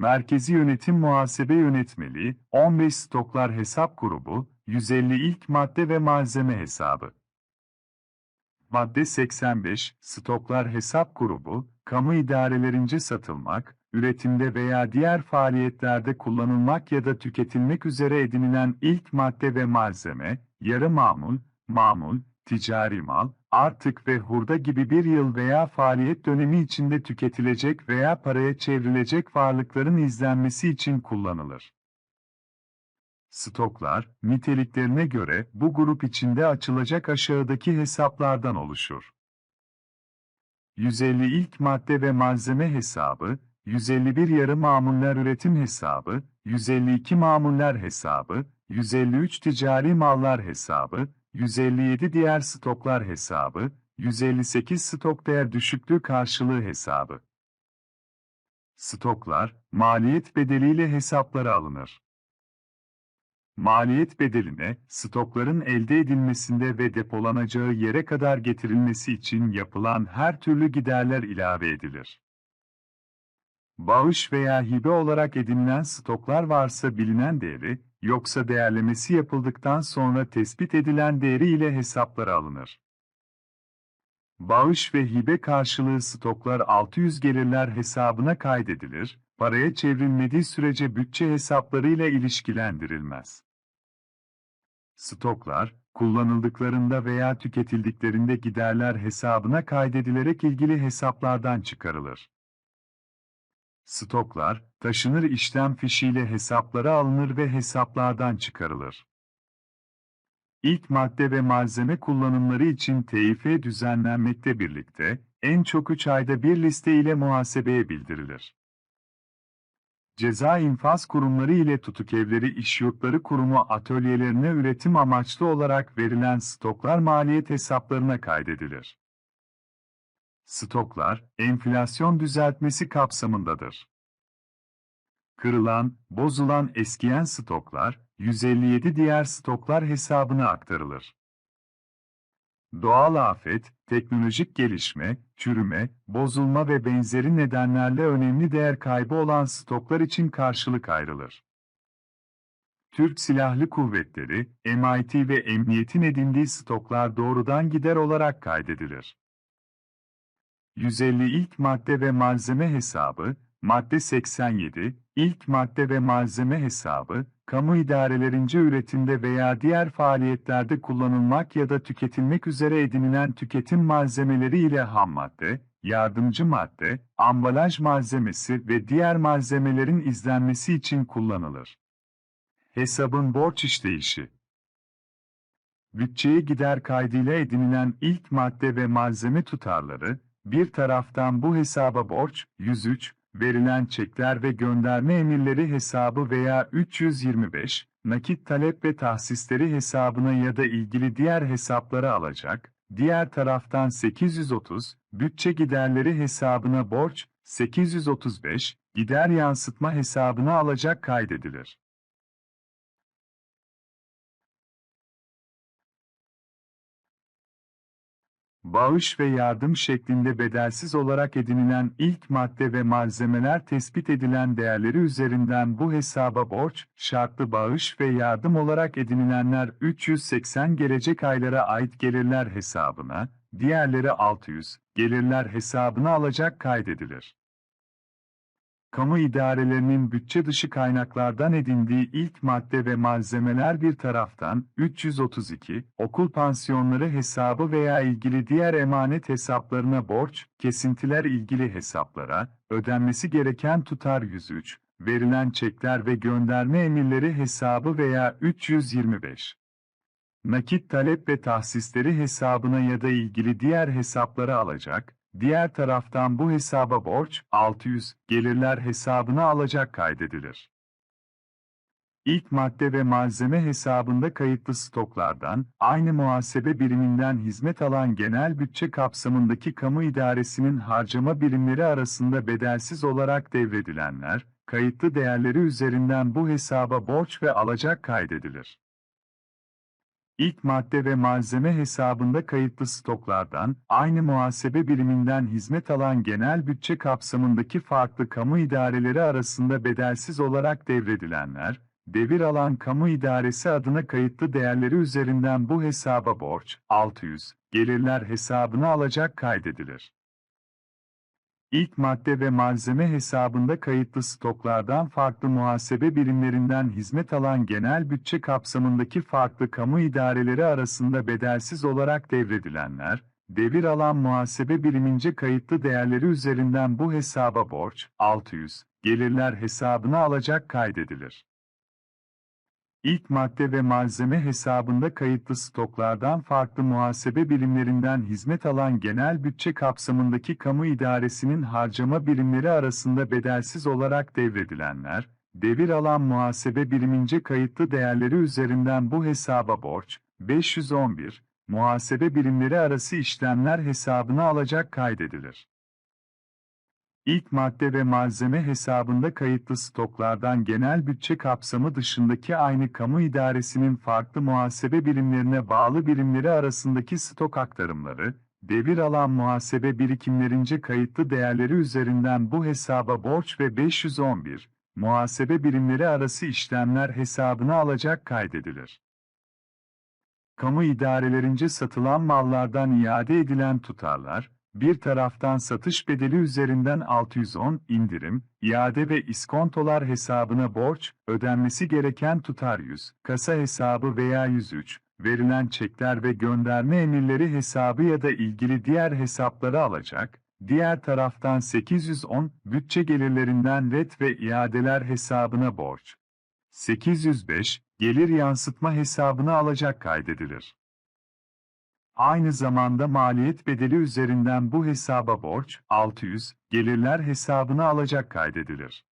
Merkezi Yönetim Muhasebe Yönetmeliği, 15 Stoklar Hesap Grubu, 150 İlk Madde ve Malzeme Hesabı. Madde 85, Stoklar Hesap Grubu, kamu idarelerince satılmak, üretimde veya diğer faaliyetlerde kullanılmak ya da tüketilmek üzere edinilen ilk madde ve malzeme, yarı mamul, mamul, ticari mal, artık ve hurda gibi bir yıl veya faaliyet dönemi içinde tüketilecek veya paraya çevrilecek varlıkların izlenmesi için kullanılır. Stoklar, niteliklerine göre bu grup içinde açılacak aşağıdaki hesaplardan oluşur. 150 ilk madde ve malzeme hesabı, 151 yarı mamuller üretim hesabı, 152 mamuller hesabı, 153 ticari mallar hesabı, 157 diğer stoklar hesabı, 158 stok değer düşüklüğü karşılığı hesabı. Stoklar, maliyet bedeliyle hesaplara alınır. Maliyet bedeline, stokların elde edilmesinde ve depolanacağı yere kadar getirilmesi için yapılan her türlü giderler ilave edilir. Bağış veya hibe olarak edinilen stoklar varsa bilinen değeri, yoksa değerlemesi yapıldıktan sonra tespit edilen değeri ile hesaplara alınır. Bağış ve hibe karşılığı stoklar 600 gelirler hesabına kaydedilir, paraya çevrilmediği sürece bütçe hesaplarıyla ilişkilendirilmez. Stoklar, kullanıldıklarında veya tüketildiklerinde giderler hesabına kaydedilerek ilgili hesaplardan çıkarılır. Stoklar, taşınır işlem fişiyle hesaplara alınır ve hesaplardan çıkarılır. İlk madde ve malzeme kullanımları için TİF düzenlenmekte birlikte, en çok 3 ayda bir liste ile muhasebeye bildirilir. Ceza infaz kurumları ile tutuk evleri işyurtları kurumu atölyelerine üretim amaçlı olarak verilen stoklar maliyet hesaplarına kaydedilir. Stoklar, enflasyon düzeltmesi kapsamındadır. Kırılan, bozulan eskiyen stoklar, 157 diğer stoklar hesabına aktarılır. Doğal afet, teknolojik gelişme, çürüme, bozulma ve benzeri nedenlerle önemli değer kaybı olan stoklar için karşılık ayrılır. Türk Silahlı Kuvvetleri, MIT ve emniyetin edindiği stoklar doğrudan gider olarak kaydedilir. 150 ilk madde ve malzeme hesabı, madde 87, ilk madde ve malzeme hesabı, kamu idarelerince üretimde veya diğer faaliyetlerde kullanılmak ya da tüketilmek üzere edinilen tüketim malzemeleri ile ham madde, yardımcı madde, ambalaj malzemesi ve diğer malzemelerin izlenmesi için kullanılır. Hesabın borç işleyişi Bütçeye gider kaydıyla edinilen ilk madde ve malzeme tutarları, bir taraftan bu hesaba borç, 103, verilen çekler ve gönderme emirleri hesabı veya 325, nakit talep ve tahsisleri hesabına ya da ilgili diğer hesaplara alacak, diğer taraftan 830, bütçe giderleri hesabına borç, 835, gider yansıtma hesabına alacak kaydedilir. Bağış ve yardım şeklinde bedelsiz olarak edinilen ilk madde ve malzemeler tespit edilen değerleri üzerinden bu hesaba borç, şartlı bağış ve yardım olarak edinilenler 380 gelecek aylara ait gelirler hesabına, diğerleri 600 gelirler hesabına alacak kaydedilir kamu idarelerinin bütçe dışı kaynaklardan edindiği ilk madde ve malzemeler bir taraftan 332 okul pansiyonları hesabı veya ilgili diğer emanet hesaplarına borç, kesintiler ilgili hesaplara, ödenmesi gereken tutar 103, verilen çekler ve gönderme emirleri hesabı veya 325 nakit talep ve tahsisleri hesabına ya da ilgili diğer hesaplara alacak, Diğer taraftan bu hesaba borç, 600, gelirler hesabına alacak kaydedilir. İlk madde ve malzeme hesabında kayıtlı stoklardan, aynı muhasebe biriminden hizmet alan genel bütçe kapsamındaki kamu idaresinin harcama birimleri arasında bedelsiz olarak devredilenler, kayıtlı değerleri üzerinden bu hesaba borç ve alacak kaydedilir. İlk madde ve malzeme hesabında kayıtlı stoklardan, aynı muhasebe biriminden hizmet alan genel bütçe kapsamındaki farklı kamu idareleri arasında bedelsiz olarak devredilenler, devir alan kamu idaresi adına kayıtlı değerleri üzerinden bu hesaba borç, 600, gelirler hesabına alacak kaydedilir. İlk madde ve malzeme hesabında kayıtlı stoklardan farklı muhasebe birimlerinden hizmet alan genel bütçe kapsamındaki farklı kamu idareleri arasında bedelsiz olarak devredilenler, devir alan muhasebe birimince kayıtlı değerleri üzerinden bu hesaba borç, 600, gelirler hesabına alacak kaydedilir. İlk madde ve malzeme hesabında kayıtlı stoklardan farklı muhasebe birimlerinden hizmet alan genel bütçe kapsamındaki kamu idaresinin harcama birimleri arasında bedelsiz olarak devredilenler, devir alan muhasebe birimince kayıtlı değerleri üzerinden bu hesaba borç, 511, muhasebe birimleri arası işlemler hesabına alacak kaydedilir. İlk madde ve malzeme hesabında kayıtlı stoklardan genel bütçe kapsamı dışındaki aynı kamu idaresinin farklı muhasebe birimlerine bağlı birimleri arasındaki stok aktarımları, devir alan muhasebe birikimlerince kayıtlı değerleri üzerinden bu hesaba borç ve 511, muhasebe birimleri arası işlemler hesabına alacak kaydedilir. Kamu idarelerince satılan mallardan iade edilen tutarlar, bir taraftan satış bedeli üzerinden 610 indirim, iade ve iskontolar hesabına borç, ödenmesi gereken tutar 100, kasa hesabı veya 103, verilen çekler ve gönderme emirleri hesabı ya da ilgili diğer hesapları alacak, diğer taraftan 810, bütçe gelirlerinden red ve iadeler hesabına borç. 805, gelir yansıtma hesabına alacak kaydedilir. Aynı zamanda maliyet bedeli üzerinden bu hesaba borç, 600, gelirler hesabına alacak kaydedilir.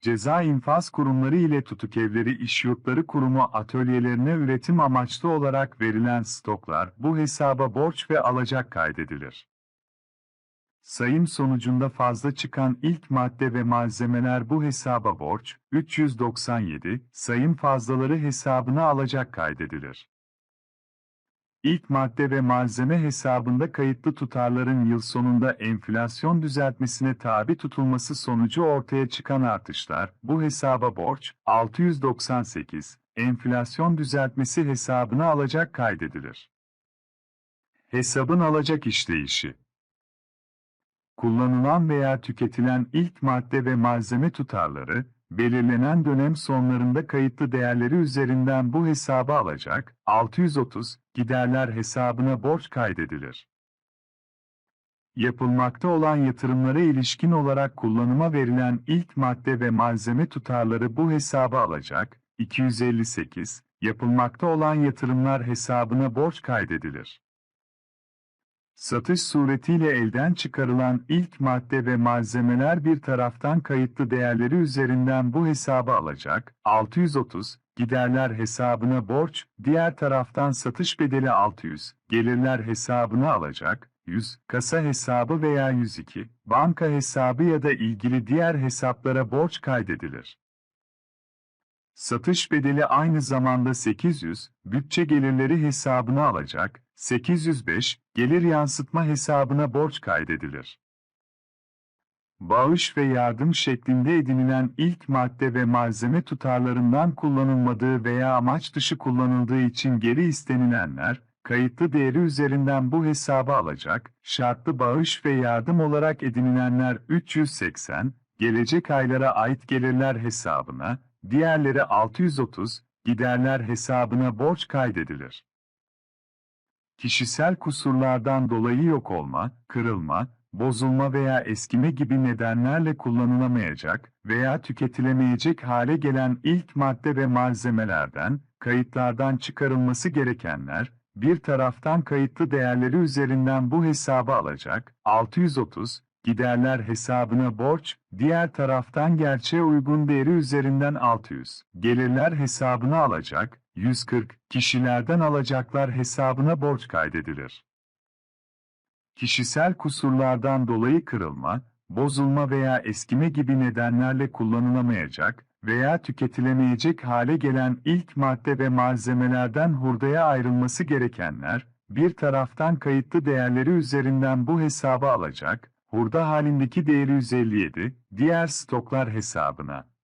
Ceza infaz kurumları ile tutuk evleri işyurtları kurumu atölyelerine üretim amaçlı olarak verilen stoklar bu hesaba borç ve alacak kaydedilir. Sayım sonucunda fazla çıkan ilk madde ve malzemeler bu hesaba borç, 397, sayım fazlaları hesabına alacak kaydedilir. İlk madde ve malzeme hesabında kayıtlı tutarların yıl sonunda enflasyon düzeltmesine tabi tutulması sonucu ortaya çıkan artışlar, bu hesaba borç, 698, enflasyon düzeltmesi hesabına alacak kaydedilir. Hesabın alacak işleyişi Kullanılan veya tüketilen ilk madde ve malzeme tutarları, belirlenen dönem sonlarında kayıtlı değerleri üzerinden bu hesaba alacak, 630, giderler hesabına borç kaydedilir. Yapılmakta olan yatırımlara ilişkin olarak kullanıma verilen ilk madde ve malzeme tutarları bu hesaba alacak, 258, yapılmakta olan yatırımlar hesabına borç kaydedilir. Satış suretiyle elden çıkarılan ilk madde ve malzemeler bir taraftan kayıtlı değerleri üzerinden bu hesaba alacak, 630, giderler hesabına borç, diğer taraftan satış bedeli 600, gelirler hesabına alacak, 100, kasa hesabı veya 102, banka hesabı ya da ilgili diğer hesaplara borç kaydedilir. Satış bedeli aynı zamanda 800, bütçe gelirleri hesabına alacak, 805, gelir yansıtma hesabına borç kaydedilir. Bağış ve yardım şeklinde edinilen ilk madde ve malzeme tutarlarından kullanılmadığı veya amaç dışı kullanıldığı için geri istenilenler, kayıtlı değeri üzerinden bu hesaba alacak, şartlı bağış ve yardım olarak edinilenler 380, gelecek aylara ait gelirler hesabına, diğerleri 630, giderler hesabına borç kaydedilir. Kişisel kusurlardan dolayı yok olma, kırılma, bozulma veya eskime gibi nedenlerle kullanılamayacak veya tüketilemeyecek hale gelen ilk madde ve malzemelerden, kayıtlardan çıkarılması gerekenler, bir taraftan kayıtlı değerleri üzerinden bu hesaba alacak, 630, giderler hesabına borç, diğer taraftan gerçeğe uygun değeri üzerinden 600, gelirler hesabına alacak, 140, kişilerden alacaklar hesabına borç kaydedilir. Kişisel kusurlardan dolayı kırılma, bozulma veya eskime gibi nedenlerle kullanılamayacak veya tüketilemeyecek hale gelen ilk madde ve malzemelerden hurdaya ayrılması gerekenler, bir taraftan kayıtlı değerleri üzerinden bu hesaba alacak, hurda halindeki değeri 157, diğer stoklar hesabına.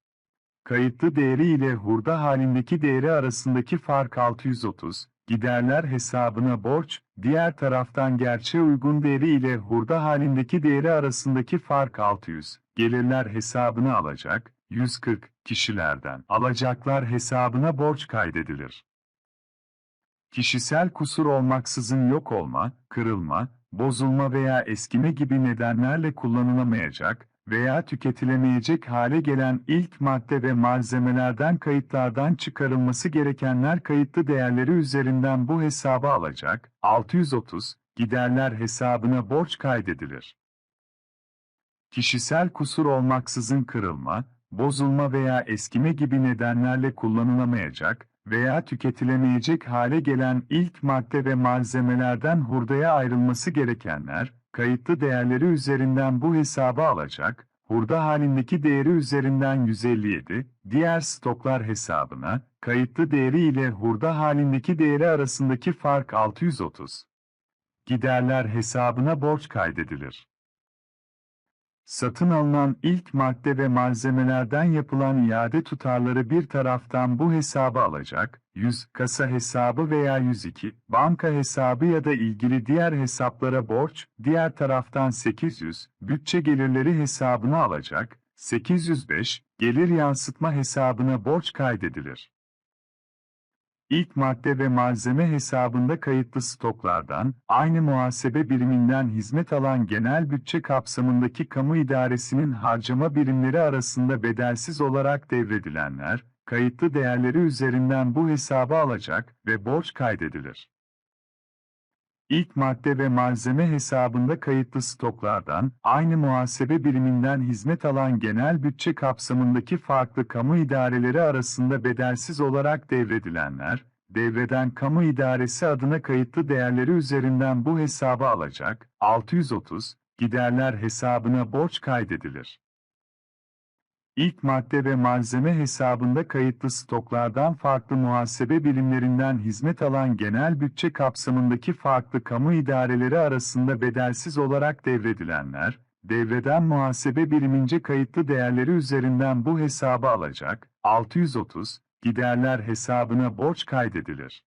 Kayıtlı değeri ile hurda halindeki değeri arasındaki fark 630, giderler hesabına borç, diğer taraftan gerçeğe uygun değeri ile hurda halindeki değeri arasındaki fark 600, gelirler hesabına alacak, 140 kişilerden. Alacaklar hesabına borç kaydedilir. Kişisel kusur olmaksızın yok olma, kırılma, bozulma veya eskime gibi nedenlerle kullanılamayacak veya tüketilemeyecek hale gelen ilk madde ve malzemelerden kayıtlardan çıkarılması gerekenler kayıtlı değerleri üzerinden bu hesaba alacak, 630, giderler hesabına borç kaydedilir. Kişisel kusur olmaksızın kırılma, bozulma veya eskime gibi nedenlerle kullanılamayacak veya tüketilemeyecek hale gelen ilk madde ve malzemelerden hurdaya ayrılması gerekenler, kayıtlı değerleri üzerinden bu hesaba alacak, hurda halindeki değeri üzerinden 157, diğer stoklar hesabına, kayıtlı değeri ile hurda halindeki değeri arasındaki fark 630. Giderler hesabına borç kaydedilir. Satın alınan ilk madde ve malzemelerden yapılan iade tutarları bir taraftan bu hesaba alacak, 100 kasa hesabı veya 102 banka hesabı ya da ilgili diğer hesaplara borç, diğer taraftan 800 bütçe gelirleri hesabına alacak, 805 gelir yansıtma hesabına borç kaydedilir. İlk madde ve malzeme hesabında kayıtlı stoklardan, aynı muhasebe biriminden hizmet alan genel bütçe kapsamındaki kamu idaresinin harcama birimleri arasında bedelsiz olarak devredilenler, kayıtlı değerleri üzerinden bu hesaba alacak ve borç kaydedilir. İlk madde ve malzeme hesabında kayıtlı stoklardan, aynı muhasebe biriminden hizmet alan genel bütçe kapsamındaki farklı kamu idareleri arasında bedelsiz olarak devredilenler, devreden kamu idaresi adına kayıtlı değerleri üzerinden bu hesaba alacak, 630, giderler hesabına borç kaydedilir. İlk madde ve malzeme hesabında kayıtlı stoklardan farklı muhasebe birimlerinden hizmet alan genel bütçe kapsamındaki farklı kamu idareleri arasında bedelsiz olarak devredilenler, devreden muhasebe birimince kayıtlı değerleri üzerinden bu hesaba alacak, 630, giderler hesabına borç kaydedilir.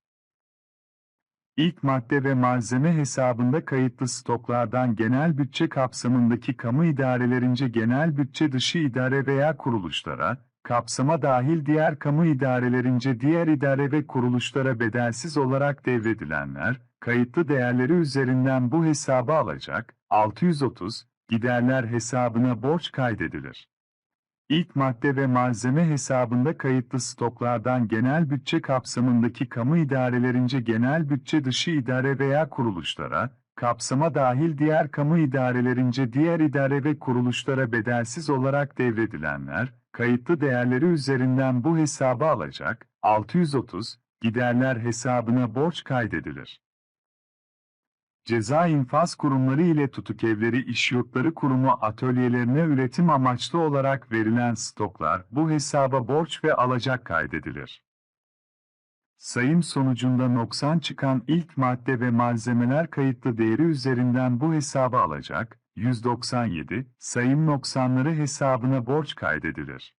İlk madde ve malzeme hesabında kayıtlı stoklardan genel bütçe kapsamındaki kamu idarelerince genel bütçe dışı idare veya kuruluşlara, kapsama dahil diğer kamu idarelerince diğer idare ve kuruluşlara bedelsiz olarak devredilenler, kayıtlı değerleri üzerinden bu hesaba alacak, 630, giderler hesabına borç kaydedilir. İlk madde ve malzeme hesabında kayıtlı stoklardan genel bütçe kapsamındaki kamu idarelerince genel bütçe dışı idare veya kuruluşlara, kapsama dahil diğer kamu idarelerince diğer idare ve kuruluşlara bedelsiz olarak devredilenler, kayıtlı değerleri üzerinden bu hesaba alacak, 630, giderler hesabına borç kaydedilir. Ceza infaz kurumları ile tutuk evleri işyurtları kurumu atölyelerine üretim amaçlı olarak verilen stoklar bu hesaba borç ve alacak kaydedilir. Sayım sonucunda noksan çıkan ilk madde ve malzemeler kayıtlı değeri üzerinden bu hesaba alacak, 197, sayım noksanları hesabına borç kaydedilir.